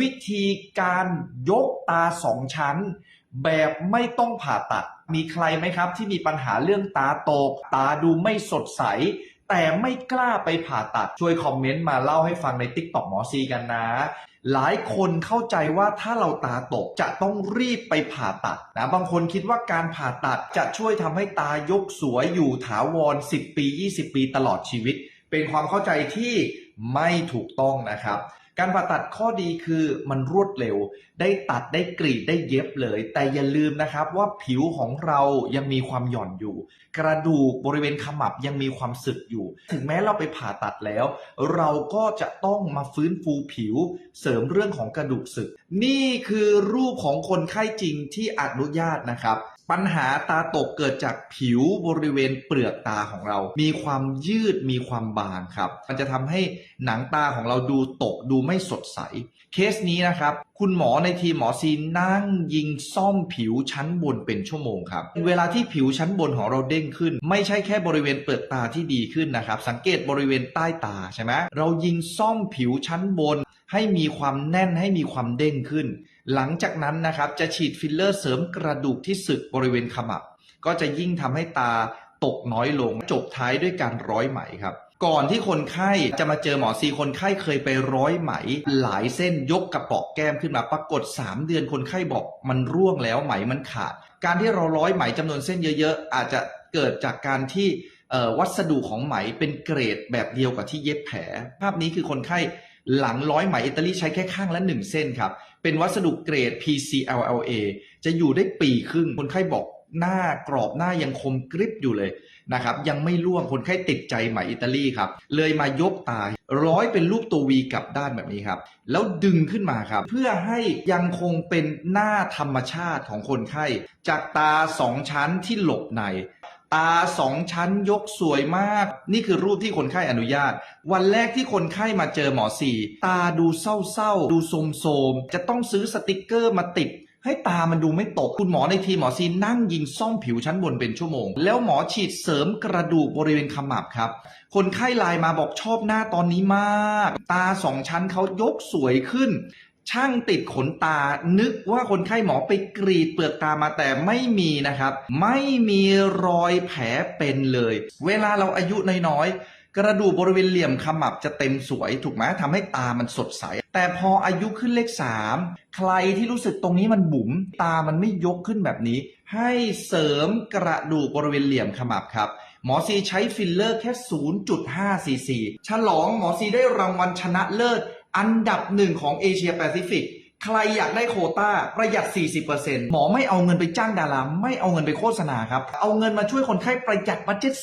วิธีการยกตาสองชั้น แบบไม่ต้องผ่าตัด มีใครไหมครับที่มีปัญหาเรื่องตาตก ตาดูไม่สดใส แต่ไม่กล้าไปผ่าตัด ช่วยคอมเมนต์มาเล่าให้ฟังใน t ิ k t o k หมอซีกันนะ หลายคนเข้าใจว่าถ้าเราตาตกจะต้องรีบไปผ่าตัดนะบางคนคิดว่าการผ่าตัดจะช่วยทำให้ตายกสวยอยู่ถาวร 10 ปี 20 ปีตลอดชีวิต เป็นความเข้าใจที่ไม่ถูกต้องนะครับ การผ่าตัดข้อดีคือมันรวดเร็ว ได้ตัดได้กรีดได้เย็บเลย แต่อย่าลืมนะครับว่าผิวของเรายังมีความหย่อนอยู่ กระดูกบริเวณขมับยังมีความสึกอยู่ ถึงแม้เราไปผ่าตัดแล้ว เราก็จะต้องมาฟื้นฟูผิว เสริมเรื่องของกระดูกสึก นี่คือรูปของคนไข้จริงที่อนุญาตนะครับปัญหาตาตกเกิดจากผิวบริเวณเปลือกตาของเรา มีความยืดมีความบางครับ มันจะทำให้หนังตาของเราดูตกดูไม่สดใส เคสนี้นะครับ คุณหมอในทีมหมอซีนั่งยิงซ่อมผิวชั้นบนเป็นชั่วโมงครับ เวลาที่ผิวชั้นบนของเราเด้งขึ้น ไม่ใช่แค่บริเวณเปลือกตาที่ดีขึ้นนะครับ สังเกตบริเวณใต้ตาใช่ไหมเรายิงซ่อมผิวชั้นบน ให้มีความแน่นให้มีความเด้งขึ้น หลังจากนั้นนะครับจะฉีดฟิลเลอร์เสริมกระดูกที่สึกบริเวณขมับ ก็จะยิ่งทำให้ตาตกน้อยลงจบท้ายด้วยการร้อยไหมครับ ก่อนที่คนไข้จะมาเจอหมอซีคนไข้เคยไปร้อยไหม หลายเส้นยกกระเปาะแก้มขึ้นมาปรากฏ 3 เดือนคนไข้บอกมันร่วงแล้วไหมมันขาด การที่เราร้อยไหมจำนวนเส้นเยอะๆ อาจจะเกิดจากการที่วัสดุของไหมเป็นเกรดแบบเดียวกับที่เย็บแผล ภาพนี้คือคนไข้หลังร้อยไหมอิตาลีใช้แค่ข้างละ 1 เส้นครับ เป็นวัสดุเกรด PCLLA จะอยู่ได้ปีครึ่งคนไข้บอก หน้ากรอบหน้ายังคมกริบอยู่เลยนะครับยังไม่ร่วงคนไข้ติดใจไหมอิตาลีครับ เลยมายกตายร้อยเป็นรูปตัววีกลับด้านแบบนี้ครับ แล้วดึงขึ้นมาครับ เพื่อให้ยังคงเป็นหน้าธรรมชาติของคนไข้ จากตาสองชั้นที่หลบใน ตาสองชั้นยกสวยมาก นี่คือรูปที่คนไข้อนุญาต วันแรกที่คนไข้มาเจอหมอสีตาดูเศร้าๆ ดูโสมๆจะต้องซื้อสติกเกอร์มาติด ให้ตามันดูไม่ตก คุณหมอในทีมหมอซีนั่งยิงซ่อมผิวชั้นบนเป็นชั่วโมง แล้วหมอฉีดเสริมกระดูกบริเวณขมับครับ คนไข้ไลน์มาบอกชอบหน้าตอนนี้มาก ตาสองชั้นเขายกสวยขึ้น ช่างติดขนตา นึกว่าคนไข้หมอไปกรีดเปลือกตามาแต่ไม่มีนะครับ ไม่มีรอยแผลเป็นเลย เวลาเราอายุน้อยๆ กระดูกบริเวณเหลี่ยมขมับจะเต็มสวยถูกไหมทำให้ตามันสดใส แต่พออายุขึ้นเลข 3 ใครที่รู้สึกตรงนี้มันบุ๋มตามันไม่ยกขึ้นแบบนี้ ให้เสริมกระดูกบริเวณเหลี่ยมขมับครับหมอซีใช้ฟิลเลอร์แค่ 0.5 ซีซีฉลองหมอซีได้รางวัลชนะเลิศอันดับหนึ่งของเอเชียแปซิฟิก ใครอยากได้โควต้าประหยัด 40%หมอไม่เอาเงินไปจ้างดาราไม่เอาเงินไปโฆษณาครับ เอาเงินมาช่วยคนไข้ประหยัดบัตเจ็ต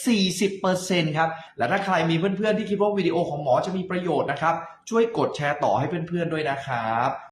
40%ครับ และถ้าใครมีเพื่อนๆที่คิดว่าวิดีโอของหมอจะมีประโยชน์นะครับ ช่วยกดแชร์ต่อให้เพื่อนๆด้วยนะครับ